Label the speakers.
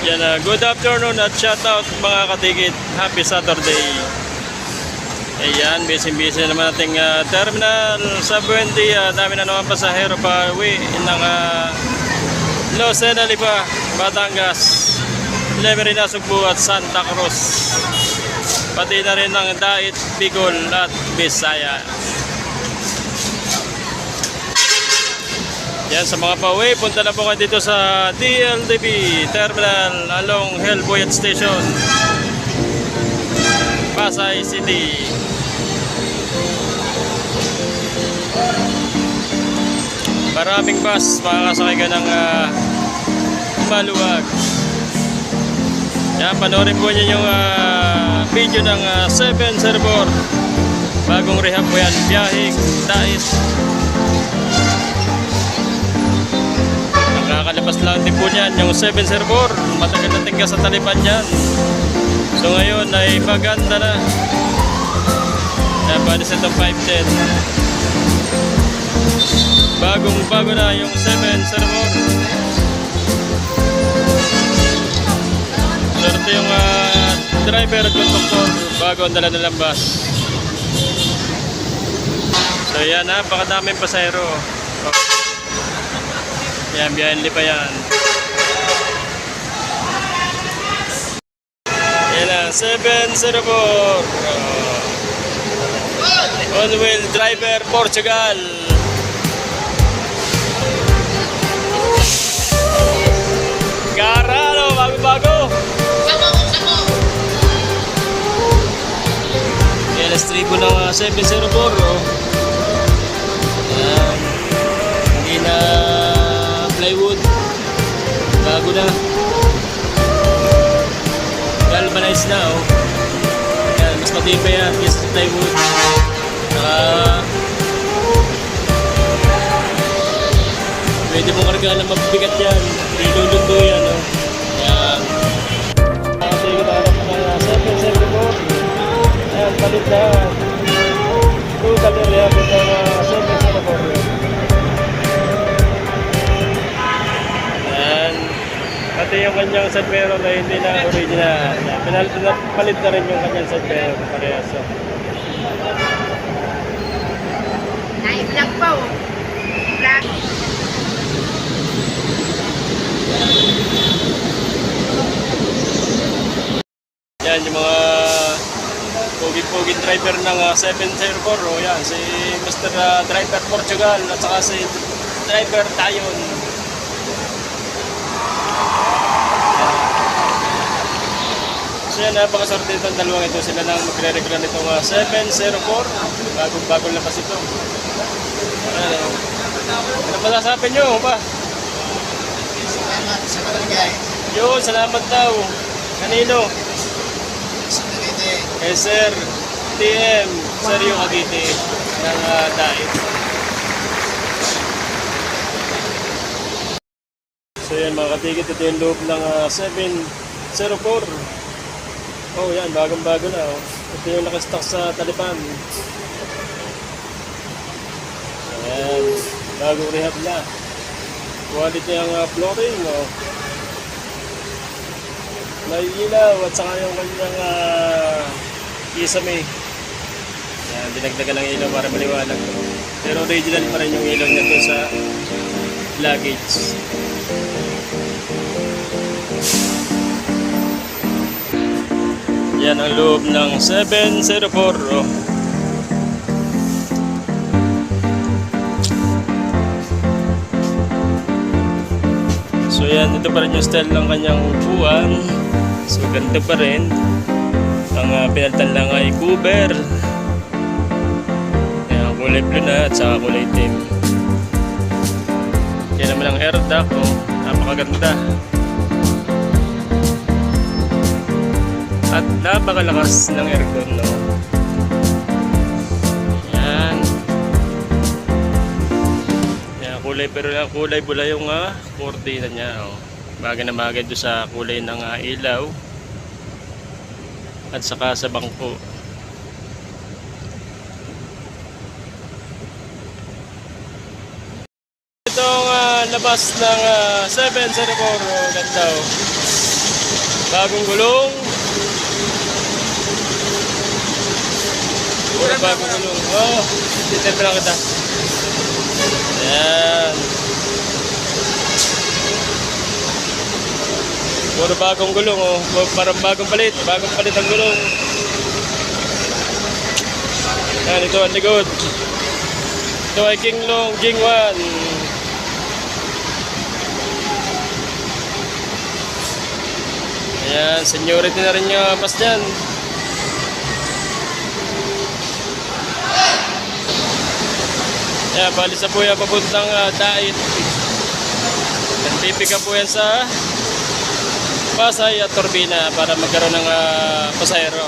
Speaker 1: Yan, ah, good afternoon at shout out mga katikit. Happy Saturday. Ayan, busy-busy naman ating ah, terminal sa Buendia. Dami na naman pasahero pa uwi ng uh, Los Enalipa, Batangas, Lemerina, Sugbu at Santa Cruz. Pati na rin ng Dait, Bicol at Bisaya. Yan, sa mga pauwi, punta na po kayo dito sa DLDB Terminal along Hellboyat Station. Pasay City. Maraming bus, makakasakay ka ng ah, maluwag. Yan, panoorin po niyo yung ah, video ng ah, 7 Servor. Bagong rehab po yan, biyahing Dais. Nakakalabas lang din po niyan yung 7 Servor. Matagal na tingga sa talipan yan. So ngayon ay maganda na. Napanis itong 510. Bagong bago na yung 7 Servor. Swerte yung ah, driver at conductor bago ang dala nilang bus. So yan, napakadaming pasahero. Yan, biyahin pa yan. Yan na, 704. Uh, on-wheel driver, Portugal. Garano, bago-bago. Yan, stribo ng uh, 704. Oh. Hindi na plywood. Bago na. Galvanized na oh. Yan, mas matibay yan kaysa sa plywood. Saka pwede mong kargaan ng mabigat yan. Ilulundo yan Pati yung kanyang Sanmero na hindi na original. Pinal, palit na rin yung kanyang Sanmero parehas. So,
Speaker 2: Na-vlog pa oh. Vlog.
Speaker 1: yan yung mga pogi-pogi driver ng uh, 704. O yan, si Mr. uh, Driver Portugal at saka si Driver Tayon. So yan, napakaswerte itong dalawang ito. Sila nang magre-regla nitong uh, 704. Bagong-bago labas ito. Ano, ano pa sasabi nyo ba?
Speaker 3: Salamat sa barangay.
Speaker 1: Yun, salamat daw. Kanino?
Speaker 3: Sa Cavite.
Speaker 1: Eh sir, TM, Seryo Cavite ng uh, Dait. So yan mga katigit, ito yung loob ng ah, 704. Oh yan, bagong bago na. Oh. Ito yung nakastock sa Talipan. Ayan, bagong rehab na. Quality ang ah, flooring. Oh. May ilaw at saka yung kanyang uh, kisame. Yan, dinagdagan ng ilaw para maliwanag. Pero original pa rin yung ilaw niya sa luggage. Yan ang loob ng 704. Oh. So yan, ito pa rin yung style ng kanyang upuan. So ganito pa rin. Ang uh, pinalitan lang ay cover. Yan, kulay blue na at saka kulay itim. Yan naman ang air duct. Oh. Napakaganda. At napakalakas ng aircon. No? Yan. Yan, kulay pero lang kulay bula yung uh, cortina niya. Oh. Bagay na bagay doon sa kulay ng ah, ilaw at saka sa bangko. Itong ah, labas ng uh, 704 ganda oh. Bagong gulong. Bagong gulong. Oh, titipin lang kita. Ayan. Puro bagong gulong oh. Parang bagong palit. Bagong palit ang gulong. Ayan, ito ang likod. Ito ay King Long, King 1. Ayan, seniority na rin yung pas dyan. Ayan, balis na po yan papuntang uh, Dait. Nagpipick up po yan sa Pasay at Turbina para magkaroon ng uh, pasahero.